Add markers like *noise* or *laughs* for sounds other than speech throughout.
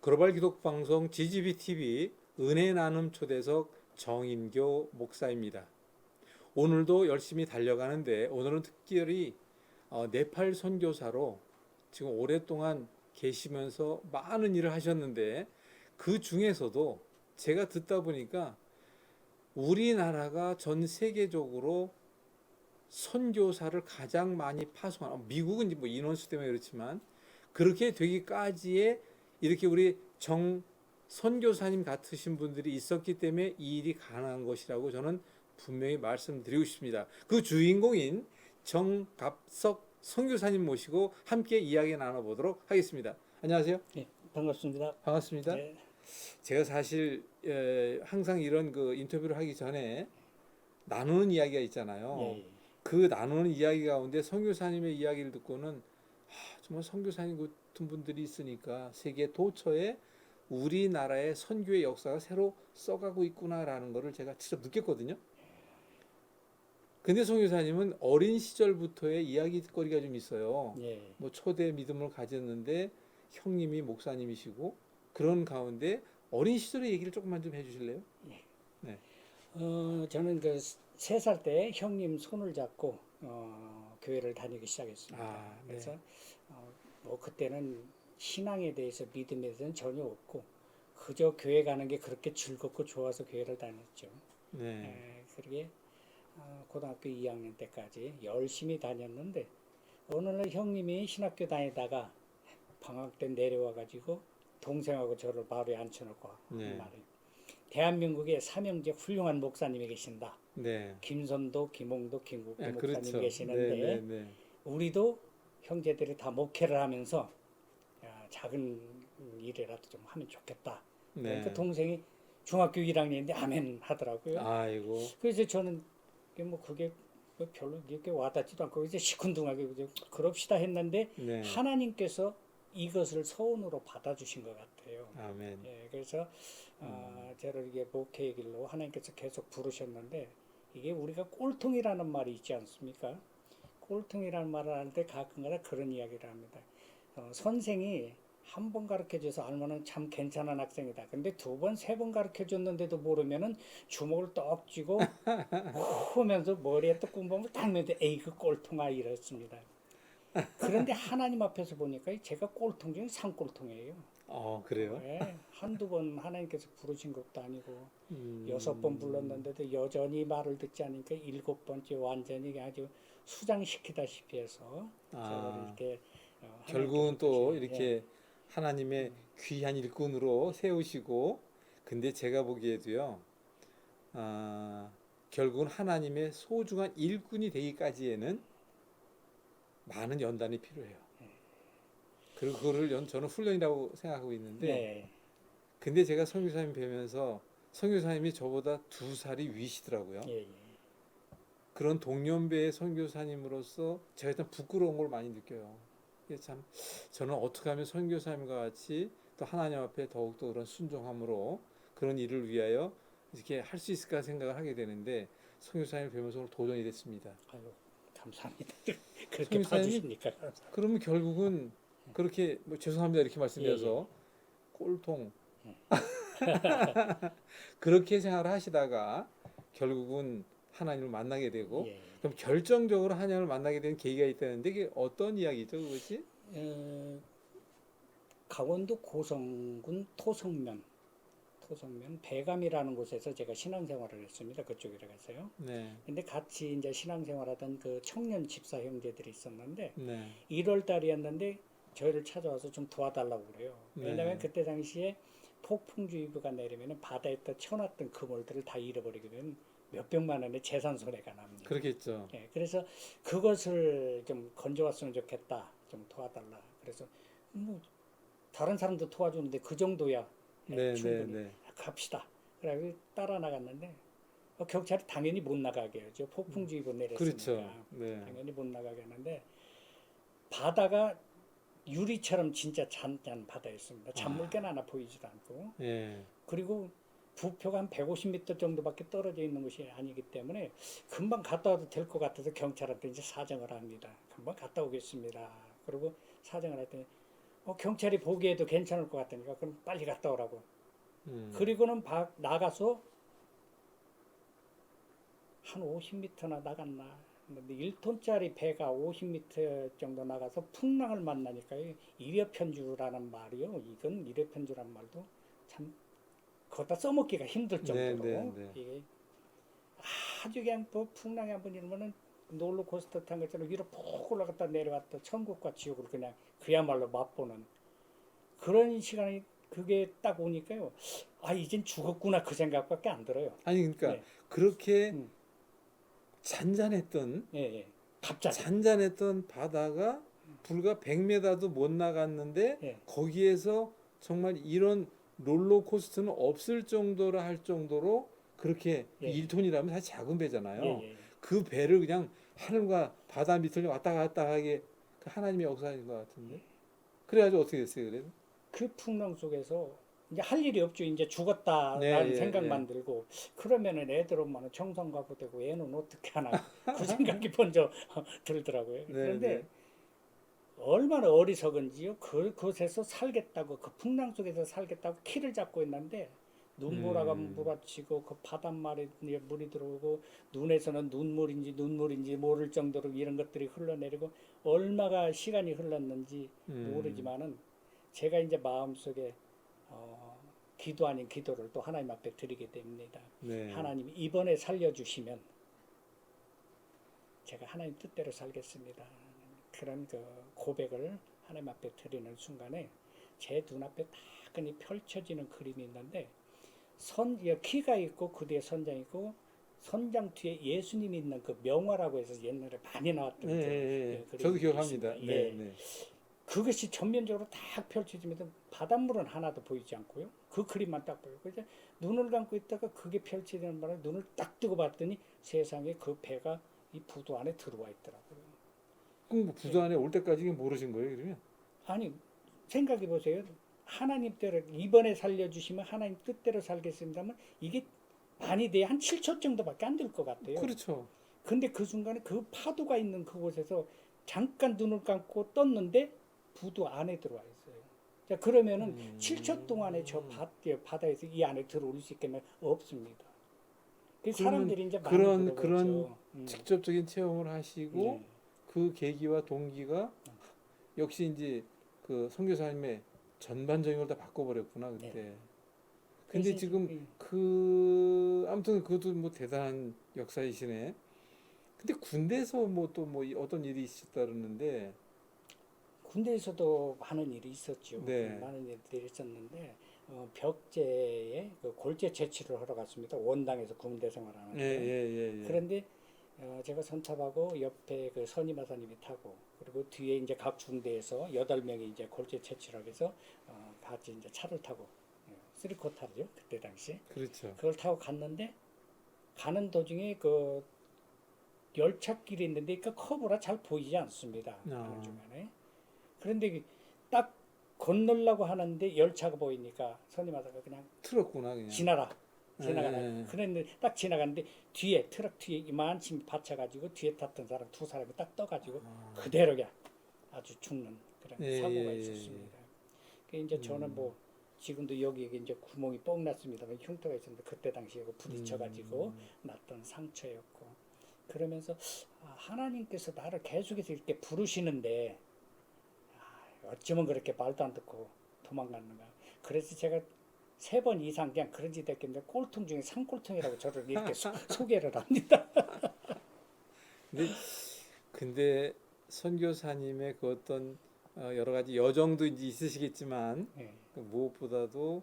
글로벌 기독 방송 GGB TV 은혜 나눔 초대석 정인교 목사입니다. 오늘도 열심히 달려가는데 오늘은 특별히 어, 네팔 선교사로 지금 오랫동안 계시면서 많은 일을 하셨는데 그 중에서도 제가 듣다 보니까 우리나라가 전 세계적으로 선교사를 가장 많이 파송한 미국은 뭐 인원수 때문에 그렇지만 그렇게 되기까지의 이렇게 우리 정 선교사님 같으신 분들이 있었기 때문에 이 일이 가능한 것이라고 저는 분명히 말씀드리고 싶습니다. 그 주인공인 정갑석 선교사님 모시고 함께 이야기 나눠보도록 하겠습니다. 안녕하세요. 네, 반갑습니다. 반갑습니다. 네, 제가 사실 에, 항상 이런 그 인터뷰를 하기 전에 나누는 이야기가 있잖아요. 예, 예. 그 나누는 이야기 가운데 선교사님의 이야기를 듣고는 아, 정말 선교사님 같은 분들이 있으니까 세계 도처에 우리나라의 선교의 역사가 새로 써가고 있구나라는 것을 제가 직접 느꼈거든요. 근데 선교사님은 어린 시절부터의 이야기거리가 좀 있어요. 예. 뭐 초대 믿음을 가졌는데 형님이 목사님이시고 그런 가운데 어린 시절의 얘기를 조금만 좀 해주실래요? 어, 저는 그 세 살 때 형님 손을 잡고 어, 교회를 다니기 시작했습니다. 아, 네. 그래서 어, 뭐 그때는 신앙에 대해서 믿음에 대해서는 전혀 없고 그저 교회 가는 게 그렇게 즐겁고 좋아서 교회를 다녔죠. 네. 에, 그러게 어, 고등학교 2학년 때까지 열심히 다녔는데 어느 날 형님이 신학교 다니다가 방학 때 내려와 가지고 동생하고 저를 바로에 앉혀놓고 네. 한 말이 대한민국에 삼형제 훌륭한 목사님이 계신다. 네. 김선도, 김홍도, 김국도 네, 목사님 그렇죠. 계시는데 네, 네, 네. 우리도 형제들이 다 목회를 하면서 야, 작은 일이라도 좀 하면 좋겠다. 네. 그러니까 동생이 중학교 1학년인데 아멘 하더라고요. 아이고. 그래서 저는 뭐 그게 뭐 별로 이렇게 와닿지도 않고 이제 시큰둥하게 이제 그럽시다 했는데 네. 하나님께서 이것을 서운으로 받아주신 것 같아요. 아멘. 예, 그래서 어, 저를 이게 목회의 길로 하나님께서 계속 부르셨는데 이게 우리가 꼴통이라는 말이 있지 않습니까? 꼴통이라는 말을 할때 가끔가다 그런 이야기를 합니다. 어, 선생이 한 번 가르쳐 줘서 알면은 참 괜찮은 학생이다. 근데 두 번, 세 번 가르쳐 줬는데도 모르면은 주먹을 떡 쥐고 *laughs* 하면서 머리에 또 꿈범을 딱 매는데 에이 그 꼴통아 이랬습니다. 그런데 하나님 앞에서 보니까 제가 꼴통 중에 상꼴통이에요. 어, 그래요? 네, 한두 번 하나님께서 부르신 것도 아니고 음. 여섯 번 불렀는데도 여전히 말을 듣지 않으니까 일곱 번째 완전히 아주 수장시키다시피 해서 아, 이렇게 어, 결국은 또 이렇게 예, 하나님의 귀한 일꾼으로 세우시고 근데 제가 보기에도요. 아, 결국은 하나님의 소중한 일꾼이 되기까지에는 많은 연단이 필요해요. 그리고 그거를 연, 저는 훈련이라고 생각하고 있는데 네, 근데 제가 성교사님 뵈면서 성교사님이 저보다 두 살이 위시더라고요. 예, 예. 그런 동년배의 선교사님으로서 제가 일단 부끄러운 걸 많이 느껴요. 이게 참 저는 어떻게 하면 선교사님과 같이 또 하나님 앞에 더욱더 그런 순종함으로 그런 일을 위하여 이렇게 할 수 있을까 생각을 하게 되는데 선교사님을 뵈면서 오늘 도전이 됐습니다. 아유 감사합니다. *laughs* 그렇게 봐주십니까? 그러면 결국은 그렇게 뭐 죄송합니다 이렇게 말씀드려서 꼴통 *laughs* 그렇게 생각을 하시다가 결국은 하나님을 만나게 되고 예. 그럼 결정적으로 하나님을 만나게 된 계기가 있다는데 이게 어떤 이야기죠, 그것이? 어, 강원도 고성군 토성면 토성면 배감이라는 곳에서 제가 신앙생활을 했습니다. 그쪽이라 가서요. 네, 근데 같이 이제 신앙생활하던 그 청년 집사 형제들이 있었는데 네, 1월 달이었는데 저희를 찾아와서 좀 도와달라고 그래요. 네. 왜냐하면 그때 당시에 폭풍주의보가 내리면 바다에다 쳐놨던 그물들을 다 잃어버리게 되면 몇 백만 원의 재산 손해가 납니다. 그렇겠죠. 예, 그래서 그것을 좀 건져왔으면 좋겠다. 좀 도와달라. 그래서 뭐 다른 사람도 도와주는데 그 정도야 예, 네, 네, 충분히 네. 갑시다. 그래서 따라 나갔는데 어, 경찰이 당연히 못 나가게 하죠. 폭풍주의보 내렸으니까 그렇죠. 네, 당연히 못 나가게 하는데 바다가 유리처럼 진짜 잔잔 바다였습니다. 잔물개는 하나 보이지도 않고 예, 그리고 부표가 한 150m 정도밖에 떨어져 있는 곳이 아니기 때문에 금방 갔다 와도 될 것 같아서 경찰한테 이제 사정을 합니다. 금방 갔다 오겠습니다. 그리고 사정을 했더니 어, 경찰이 보기에도 괜찮을 것 같으니까 그럼 빨리 갔다 오라고. 음. 그리고는 바, 나가서 한 50m나 나갔나. 근데 1톤짜리 배가 50m 정도 나가서 풍랑을 만나니까 요. 이려 편주라는 말이요. 이건 이려 편주라는 말도 참 거기다 써먹기가 힘들 정도로 네, 네, 네. 이게 아주 그냥 뭐 풍랑이 한번 일면은 롤러코스터 탄 것처럼 위로 푹 올라갔다 내려갔다 천국과 지옥을 그냥 그야말로 맛보는 그런 시간이 그게 딱 오니까요. 아 이젠 죽었구나 그 생각밖에 안 들어요. 아니 그러니까 네. 그렇게 음. 잔잔했던 예, 예. 갑자기. 잔잔했던 바다가 불과 100m도 못 나갔는데 예. 거기에서 정말 이런 롤러코스터는 없을 정도로 할 정도로 그렇게 예. 1톤이라면 사실 작은 배잖아요. 예, 예. 그 배를 그냥 하늘과 바다 밑을 왔다 갔다 하게 그 하나님의 역사인 것 같은데. 그래가지고 어떻게 됐어요, 그래도? 그 풍랑 속에서 이제 할 일이 없죠. 이제 죽었다라는 네, 예, 생각만 들고 그러면은 애들 엄마는 청산가고 되고 얘는 어떻게 하나 그 *laughs* 생각이 먼저 들더라고요. 네, 그런데 네. 얼마나 어리석은지요. 그 그곳에서 살겠다고 그 풍랑 속에서 살겠다고 키를 잡고 있는데 눈보라가 음. 몰아치고 그 바닷말에 물이 들어오고 눈에서는 눈물인지 눈물인지 모를 정도로 이런 것들이 흘러내리고 얼마가 시간이 흘렀는지 음. 모르지만은 제가 이제 마음속에 어, 기도 아닌 기도를 또 하나님 앞에 드리게 됩니다. 네. 하나님 이번에 살려주시면 제가 하나님 뜻대로 살겠습니다. 그런 그 고백을 하나님 앞에 드리는 순간에 제 눈앞에 따끈히 펼쳐지는 그림이 있는데 선이 키가 있고 그 뒤에 선장 있고 선장 뒤에 예수님이 있는 그 명화라고 해서 옛날에 많이 나왔던 네, 그, 예, 예, 예. 저도 기억합니다. 네, 예. 네. 그것이 전면적으로 딱 펼쳐지면서 바닷물은 하나도 보이지 않고요. 그 그림만 딱 보여요. 그래서 눈을 감고 있다가 그게 펼쳐지는 바람에 눈을 딱 뜨고 봤더니 세상에 그 배가 이 부도 안에 들어와 있더라고요. 뭐 부도 안에 올 때까지 모르신 거예요, 그러면? 아니 생각해 보세요. 하나님 대로 이번에 살려주시면 하나님 뜻대로 살겠습니다만 이게 많이 돼야 한 7초 정도밖에 안 될 것 같아요. 그렇죠. 근데 그 순간에 그 파도가 있는 그곳에서 잠깐 눈을 감고 떴는데 부도 안에 들어와 있어요. 자 그러면은 음. 7초 동안에 저 바, 바다에서 이 안에 들어올 수 있겠면 없습니다. 그 사람들이 이제 많이 그런-. 그런 음. 직접적인 체험을 하시고 예. 그 계기와 동기가 역시 이제 그 선교사님의 전반적인 걸 다 바꿔버렸구나 그때. 근데 그래서 지금 음. 그 아무튼 그것도 뭐 대단한 역사이시네. 근데 군대에서 뭐 또 뭐 어떤 일이 있었다 그러는데 군대에서도 많은 일이 있었죠. 네. 많은 일들이 있었는데 어, 벽제에 그 골재 채취를 하러 갔습니다. 원당에서 군대 생활하는데. 예 예예 예, 예. 그런데 어, 제가 선탑하고 옆에 그 선임하사님이 타고 그리고 뒤에 이제 각 중대에서 여덟 명이 이제 골재 채취를 위해서 어, 같이 이제 차를 타고 예, 쓰리코 타죠 그때 당시 그렇죠. 그걸 타고 갔는데 가는 도중에 그 열차길이 있는데 그 커브라 잘 보이지 않습니다. 아. 그 중간에 그런데 딱 건너려고 하는데 열차가 보이니까 선임하사가 그냥 틀었구나 그냥. 지나라. 지나가라. 예, 예. 그랬는데 딱 지나갔는데 뒤에 트럭 뒤에 이만침 받쳐가지고 뒤에 탔던 사람 두 사람이 딱 떠가지고 아. 그대로 그냥 아주 죽는 그런 예, 사고가 예, 예, 있었습니다. 그 이제 저는 음. 뭐 지금도 여기 이제 구멍이 뻥 났습니다만 흉터가 있었는데 그때 당시에 그 부딪혀가지고 음. 났던 상처였고 그러면서 아, 하나님께서 나를 계속해서 이렇게 부르시는데 아, 어쩌면 그렇게 말도 안 듣고 도망갔는가 그래서 제가 세 번 이상 그냥 그런 짓 했겠는데 꼴통 중에 상꼴통이라고 저를 이렇게 소, *laughs* 소개를 합니다. 근데 근데 선교사님의 그 어떤 어, 여러 가지 여정도 있으시겠지만 예. 그 무엇보다도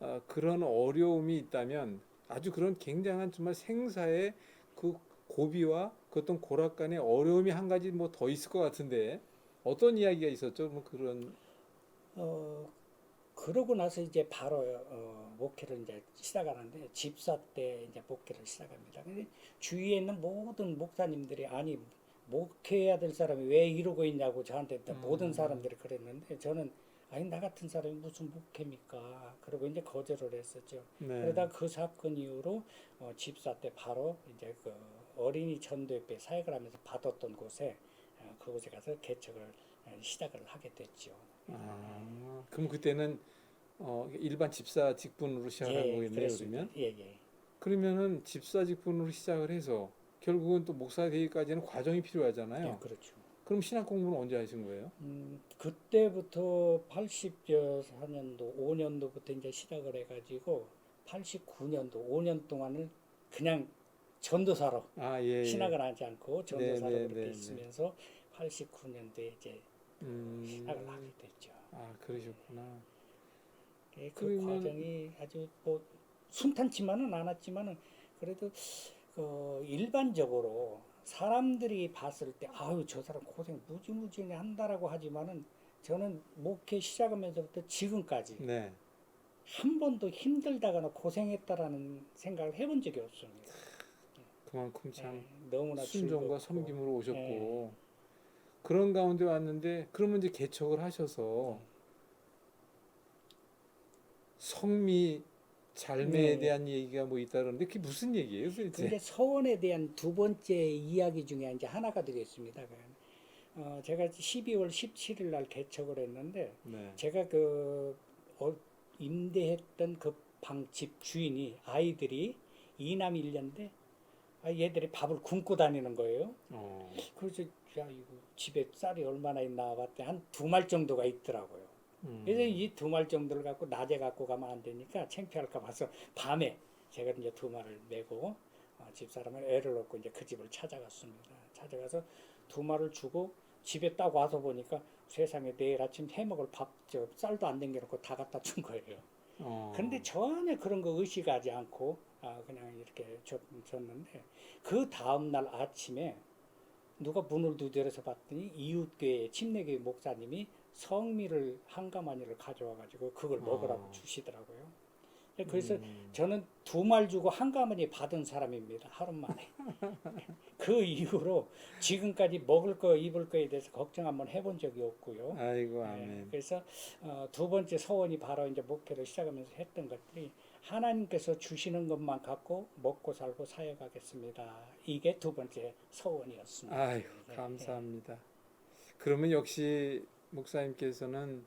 아, 그런 어려움이 있다면 아주 그런 굉장한 정말 생사의 그 고비와 그 어떤 고락 간의 어려움이 한 가지 뭐 더 있을 것 같은데 어떤 이야기가 있었죠? 뭐 그런 어 그러고 나서 이제 바로 어, 목회를 이제 시작하는데 집사 때 이제 목회를 시작합니다. 근데 주위에 있는 모든 목사님들이 아니 목회해야 될 사람이 왜 이러고 있냐고 저한테 또 음. 모든 사람들이 그랬는데 저는 아니 나 같은 사람이 무슨 목회입니까? 그러고 이제 거절을 했었죠. 네. 그러다 그 사건 이후로 어, 집사 때 바로 이제 그 어린이 전도협회 사역을 하면서 받았던 곳에 어, 그곳에 가서 개척을 시작을 하게 됐죠. 아, 그럼 그때는 어, 일반 집사 직분으로 시작한 거겠네요. 그랬습니다. 그러면 예, 예. 그러면은 집사 직분으로 시작을 해서 결국은 또 목사 되기까지는 과정이 필요하잖아요. 예, 그렇죠. 그럼 신학 공부는 언제 하신 거예요? 음, 그때부터 84년도, 5년도부터 이제 시작을 해가지고 89년도, 5년 동안을 그냥 전도사로 아, 예. 예. 신학을 하지 않고 전도사로 네, 네, 그렇게 네, 네. 있으면서 89년도에 이제 음, 신학을 하게 됐죠. 아, 그러셨구나. 예, 그 그러면- 과정이 아주 뭐 순탄치만은 않았지만은 그래도 그 일반적으로 사람들이 봤을 때 아유 저 사람 고생 무지무지하게 한다라고 하지만은 저는 목회 시작하면서부터 지금까지 네. 한 번도 힘들다거나 고생했다라는 생각을 해본 적이 없습니다. 그만큼 참 예, 너무나 순종과 즐겁고. 섬김으로 오셨고 네. 그런 가운데 왔는데 그러면 이제 개척을 하셔서 성미 잘매에 네. 대한 얘기가 뭐 있다 그러는데 그게 무슨 얘기예요 도대체? 근데 서원에 대한 두 번째 이야기 중에 이제 하나가 되겠습니다. 어, 제가 12월 17일 날 개척을 했는데 네. 제가 그 어, 임대했던 그 방집 주인이 아이들이 이남 일녀인데 아, 얘들이 밥을 굶고 다니는 거예요. 어. 그래서 야 이거 집에 쌀이 얼마나 있나 봤더니 한 두 말 정도가 있더라고요. 음. 그래서 이 두 말 정도를 갖고 낮에 갖고 가면 안 되니까 창피할까 봐서 밤에 제가 이제 두 말을 메고 어, 집사람을 애를 얻고 이제 그 집을 찾아갔습니다. 찾아가서 두 말을 주고 집에 딱 와서 보니까 세상에 내일 아침 해먹을 밥, 저 쌀도 안 남겨놓고 다 갖다 준 거예요. 어. 근데 전혀 그런 거 의식하지 않고 아, 그냥 이렇게 줬, 줬는데 그 다음 날 아침에 누가 문을 두드려서 봤더니 이웃교회 침례교회 목사님이 성미를 한 가마니를 가져와 가지고 그걸 먹으라고 어. 주시더라고요. 그래서 음. 저는 두 말 주고 한 가마니 받은 사람입니다. 하루 만에. *laughs* 그 이후로 지금까지 먹을 거 입을 거에 대해서 걱정 한번 해본 적이 없고요. 아이고 네, 아멘. 그래서 어, 두 번째 서원이 바로 이제 목회를 시작하면서 했던 것들이 하나님께서 주시는 것만 갖고 먹고 살고 사역하겠습니다. 이게 두 번째 서원이었습니다. 아유 네, 감사합니다. 그러면 역시 목사님께서는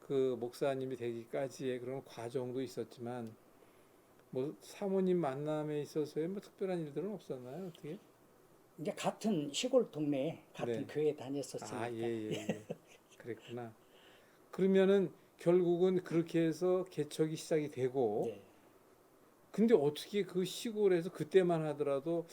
그 목사님이 되기까지의 그런 과정도 있었지만 뭐 사모님 만남에 있어서의 뭐 특별한 일들은 없었나요? 어떻게? 이제 같은 시골 동네에 같은 네. 교회 다녔었으니까 아, 예, 예, 예. *laughs* 그랬구나. 그러면은 결국은 그렇게 해서 개척이 시작이 되고 네. 근데 어떻게 그 시골에서 그때만 하더라도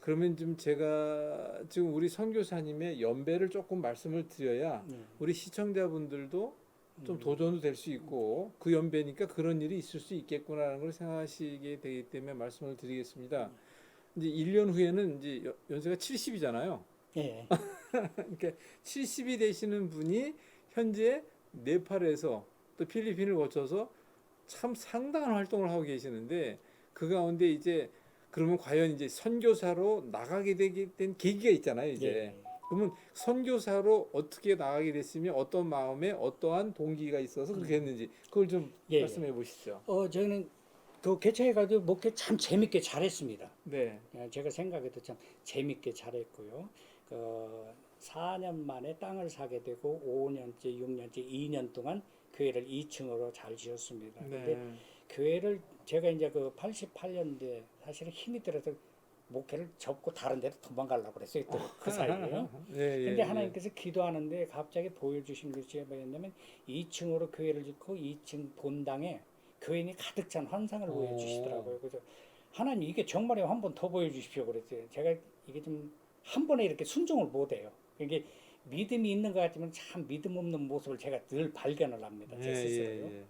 그러면 좀 제가 지금 우리 선교사님의 연배를 조금 말씀을 드려야 네. 우리 시청자분들도 좀 음. 도전도 될 수 있고 그 연배니까 그런 일이 있을 수 있겠구나라는 걸 생각하시게 되기 때문에 말씀을 드리겠습니다. 이제 1년 후에는 이제 여- 연세가 70이잖아요. 예. 그러니까 70이 되시는 분이 현재 네팔에서 또 필리핀을 거쳐서 참 상당한 활동을 하고 계시는데 그 가운데 이제 그러면 과연 이제 선교사로 나가게 되게 된 계기가 있잖아요, 이제. 예. 그러면 선교사로 어떻게 나가게 됐으면 어떤 마음에 어떠한 동기가 있어서 그렇게 했는지 그걸 좀 예. 말씀해 보시죠. 어 저는 그 개척해가지고 목회 참 재밌게 잘했습니다. 네. 예, 제가 생각해도 참 재밌게 잘했고요. 그 4년 만에 땅을 사게 되고 5년째, 6년째, 2년 동안 교회를 2층으로 잘 지었습니다. 근데 네. 교회를 제가 이제 그 88년도에 사실은 힘이 들어서 목회를 접고 다른 데로 도망가려고 그랬어요. 또 그 사이에요. 네, *laughs* 예, 근데 예. 하나님께서 기도하는데 갑자기 보여주신 것이 뭐였냐면 2층으로 교회를 짓고 2층 본당에 교인이 가득 찬 환상을 오. 보여주시더라고요. 그래서 하나님 이게 정말이면 한번 더 보여주십시오 그랬어요. 제가 이게 좀 한 번에 이렇게 순종을 못해요. 이게 믿음이 있는 것 같지만 참 믿음 없는 모습을 제가 늘 발견을 합니다. 제 예, 스스로요. 예, 예.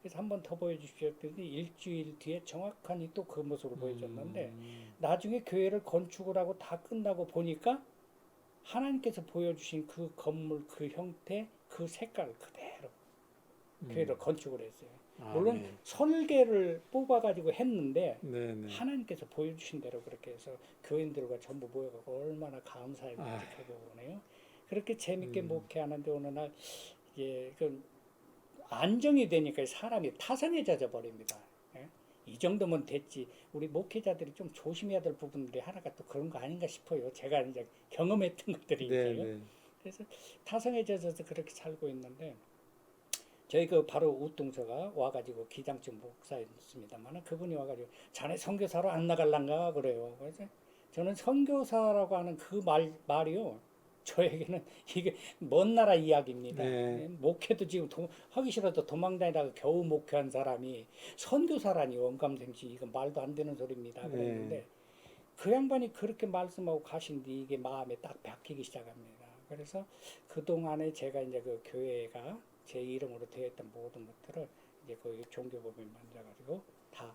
그래서 한번 더 보여주십시오 했더니 일주일 뒤에 정확하니 또 그 모습을 보여줬는데 음. 나중에 교회를 건축을 하고 다 끝나고 보니까 하나님께서 보여주신 그 건물 그 형태 그 색깔 그대로 교회를 건축을 했어요. 음. 아, 물론 네. 설계를 뽑아가지고 했는데 네, 네. 하나님께서 보여주신 대로 그렇게 해서 교인들과 전부 모여가고 얼마나 감사히 아. 오네요. 그렇게 재밌게 음. 목회하는데 어느 날 이제 그 안정이 되니까 사람이 타산해져 버립니다. 예? 이 정도면 됐지. 우리 목회자들이 좀 조심해야 될 부분들이 하나가 또 그런 거 아닌가 싶어요. 제가 이제 경험했던 것들이 네, 있어요. 네. 그래서 타성에 젖어서 그렇게 살고 있는데 저희 그 바로 우뚱서가 와가지고 기장증 목사였습니다만 그분이 와가지고 자네 선교사로 안 나갈란가 그래요. 그래서 저는 선교사라고 하는 그 말 말이요. 저에게는 이게 먼 나라 이야기입니다. 네. 목회도 지금 도, 하기 싫어도 도망다니다가 겨우 목회한 사람이 선교사라니 원감생시 이건 말도 안 되는 소리입니다. 네. 그랬는데 그 양반이 그렇게 말씀하고 가신 뒤 이게 마음에 딱 박히기 시작합니다. 그래서 그 동안에 제가 이제 그 교회가 제 이름으로 되어 있던 모든 것들을 이제 그 종교법인 만들어가지고 다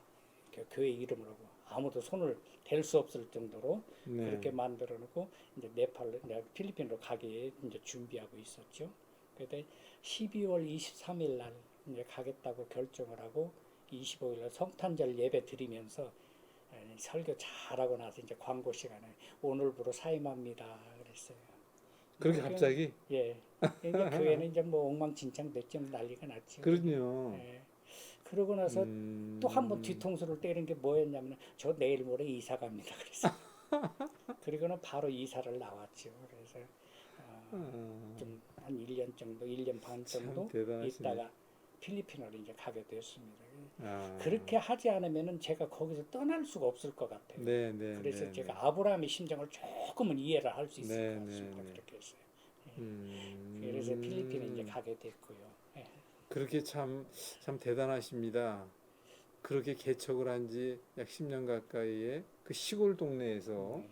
교회 이름으로 아무도 손을 댈 수 없을 정도로 네. 그렇게 만들어 놓고 이제 네팔로 이제 필리핀으로 가기 이제 준비하고 있었죠. 그때 12월 23일 날 이제 가겠다고 결정을 하고 25일 날 성탄절 예배 드리면서 에, 설교 잘하고 나서 이제 광고 시간에 오늘부로 사임합니다 그랬어요. 그렇게 그게- 갑자기 예. 이제 교회는 이제 뭐 엉망진창 됐죠 난리가 났죠. 그렇군요. 예. 그러고 나서 음. 또한 번 뒤통수를 때린 게 뭐였냐면 저 내일 모레 이사 갑니다 *laughs* 그래서 *laughs* 그리고는 바로 이사를 나왔죠 그래서 어, 아, 좀한 1년 정도 1년 반참 정도. 있다가 필리핀으로 이제 가게 됐습니다 아. 그렇게 하지 않으면은 제가 거기서 떠날 수가 없을 것 같아요 네, 네, 그래서 네, 제가 아브라함의 심정을 조금은 이해를 할 수 있을 네, 것 같습니다 네, 네. 그렇게 했어요 음. 그래서 필리핀에 이제 가게 됐고요 예. 그렇게 참, 참 대단하십니다. 그렇게 개척을 한 지 약 10년 가까이의 그 시골 동네에서 음.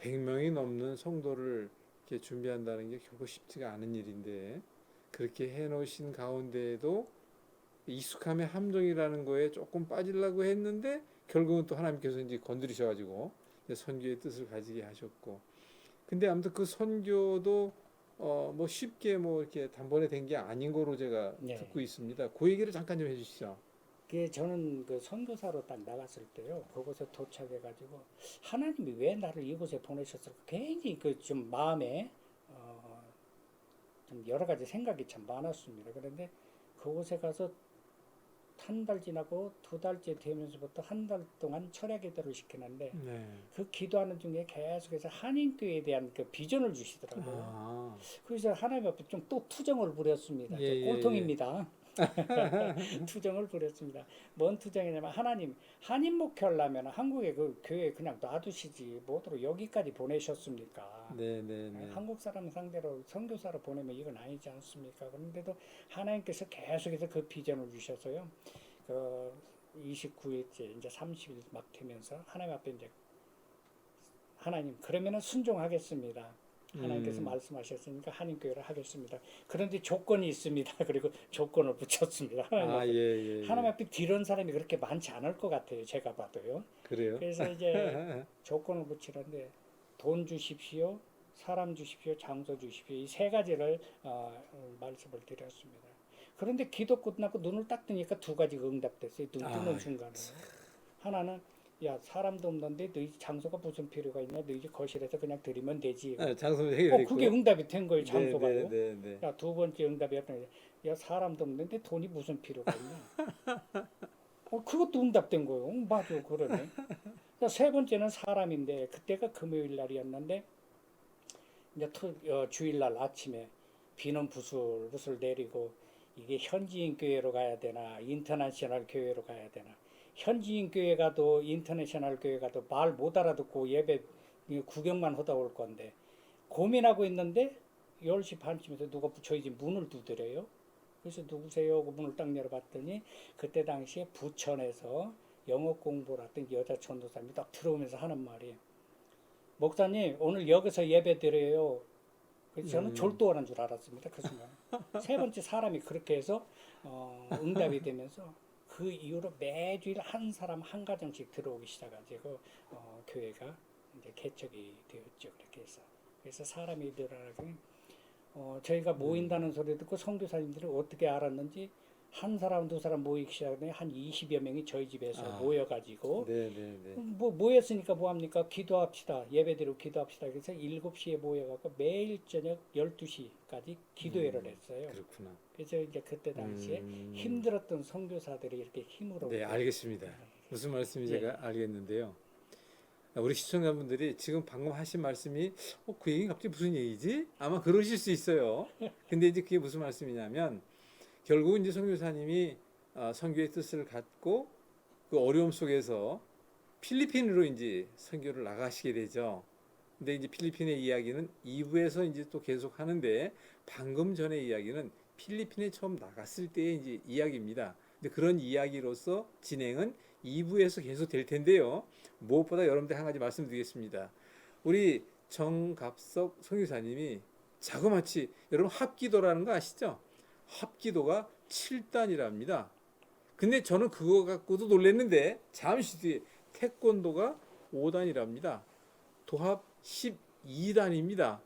100명이 넘는 성도를 이렇게 준비한다는 게 결코 쉽지가 않은 일인데 그렇게 해 놓으신 가운데에도 익숙함의 함정이라는 거에 조금 빠지려고 했는데 결국은 또 하나님께서 이제 건드리셔 가지고 이제 선교의 뜻을 가지게 하셨고 근데 아무튼 그 선교도 어 뭐 쉽게 뭐 이렇게 단번에 된 게 아닌 거로 제가 네. 듣고 있습니다. 그 얘기를 잠깐 좀 해주시죠. 그 저는 그 선교사로 딱 나갔을 때요. 그곳에 도착해가지고 하나님이 왜 나를 이곳에 보내셨을까 굉장히 그 좀 마음에 어, 좀 여러 가지 생각이 참 많았습니다. 그런데 그곳에 가서 한 달 지나고 두 달째 되면서부터 한 달 동안 철야 기도를 시키는데 네. 그 기도하는 중에 계속해서 한인교회에 대한 그 비전을 주시더라고요. 아, 그래서 하나님 앞에 좀 또 투정을 부렸습니다. 예, 저 예, 꼴통입니다. *laughs* 투정을 부렸습니다. 뭔 투정이냐면 하나님 한인 목회하려면 한국에 그 교회 그냥 놔두시지 뭐더러 여기까지 보내셨습니까? 네, 네, 네. 한국 사람 상대로 선교사로 보내면 이건 아니지 않습니까? 그런데도 하나님께서 계속해서 그 비전을 주셔서요. 그 29일째 이제 30일 막 되면서 하나님 앞에 이제 하나님 그러면은 순종하겠습니다. 하나님께서 음. 말씀하셨으니까 한인교회를 하겠습니다. 그런데 조건이 있습니다. *laughs* 그리고 조건을 붙였습니다. 하나님 아. 예, 예. 예. 하나님 앞에 뒤런 사람이 그렇게 많지 않을 것 같아요. 제가 봐도요. 그래요? 그래서 이제 *laughs* 조건을 붙이는데 돈 주십시오, 사람 주십시오, 장소 주십시오 이 세 가지를 어, 어, 말씀을 드렸습니다. 그런데 기도 끝나고 눈을 딱 뜨니까 두 가지가 응답됐어요. 눈 뜨는 아이, 순간에 하나는 야 사람도 없는데 너희 장소가 무슨 필요가 있냐? 너희 집 거실에서 그냥 드리면 되지. 아, 장소 어 해결했고. 그게 응답이 된 거예요. 장소가요. 네, 네, 네, 네. 야두 번째 응답이었던 게, 야 사람도 없는데 돈이 무슨 필요가 있냐? *laughs* 어 그것도 응답된 거예요. 응, 맞아 그러네. 그세 번째는 사람인데 그때가 금요일 날이었는데 이제 토, 어, 주일날 아침에 비는 부슬부슬 내리고 이게 현지인 교회로 가야 되나 인터내셔널 교회로 가야 되나 현지인 교회 가도 인터내셔널 교회 가도 말 못 알아듣고 예배 구경만 하다 올 건데 고민하고 있는데 10시 반쯤에서 누가 집 문을 두드려요. 그래서 누구세요? 하고 문을 딱 열어봤더니 그때 당시에 부천에서 영어 공부를 했던 여자 전도사님이 딱 들어오면서 하는 말이 목사님 오늘 여기서 예배 드려요. 그래서 저는 음. 졸도하는 줄 알았습니다. 그 순간. 세 번째 사람이 그렇게 해서 어, 응답이 되면서 그 이후로 매주일 한 사람 한 가정씩 들어오기 시작하고 어, 교회가 이제 개척이 되었죠. 그렇게 해서 그래서 사람이 늘어나기 어, 저희가 모인다는 소리 듣고 선교사님들이 어떻게 알았는지 한 사람 두 사람 모이기 시작하더니 한 20여 명이 저희 집에서 아. 모여가지고 네, 네, 네. 뭐 모였으니까 뭐 합니까? 기도합시다. 예배드리고 기도합시다. 그래서 7시에 모여갖고 매일 저녁 12시까지 기도회를 음, 했어요. 그렇구나. 그래서 이제 그때 당시에 음. 힘들었던 선교사들이 이렇게 힘으로 네, 알겠습니다. 무슨 말씀인지 예. 제가 알겠는데요. 우리 시청자분들이 지금 방금 하신 말씀이 어, 그 얘기 갑자기 무슨 얘기지? 아마 그러실 수 있어요. 근데 이제 그게 무슨 말씀이냐면 결국은 이제 선교사님이 어, 선교의 뜻을 갖고 그 어려움 속에서 필리핀으로 이제 선교를 나가시게 되죠. 근데 이제 필리핀의 이야기는 2부에서 이제 또 계속 하는데 방금 전의 이야기는 필리핀에 처음 나갔을 때의 이제 이야기입니다. 근데 그런 이야기로서 진행은 2부에서 계속 될 텐데요. 무엇보다 여러분들 한 가지 말씀드리겠습니다. 우리 정갑석 성유사님이 자그마치 여러분 합기도라는 거 아시죠? 합기도가 7단이랍니다. 근데 저는 그거 갖고도 놀랐는데 잠시 뒤에 태권도가 5단이랍니다. 도합 12단입니다.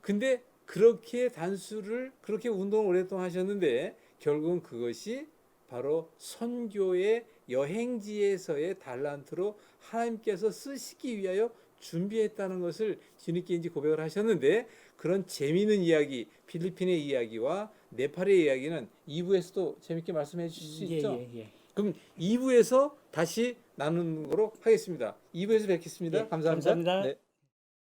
근데 그렇게 단수를 그렇게 운동을 오랫동안 하셨는데 결국은 그것이 바로 선교의 여행지에서의 달란트로 하나님께서 쓰시기 위하여 준비했다는 것을 뒤늦게 이제 고백을 하셨는데 그런 재미있는 이야기, 필리핀의 이야기와 네팔의 이야기는 2부에서도 재밌게 말씀해 주실 수 있죠? 예, 예. 그럼 2부에서 다시 나누는 거로 하겠습니다. 2부에서 뵙겠습니다. 예, 감사합니다. 감사합니다. 네.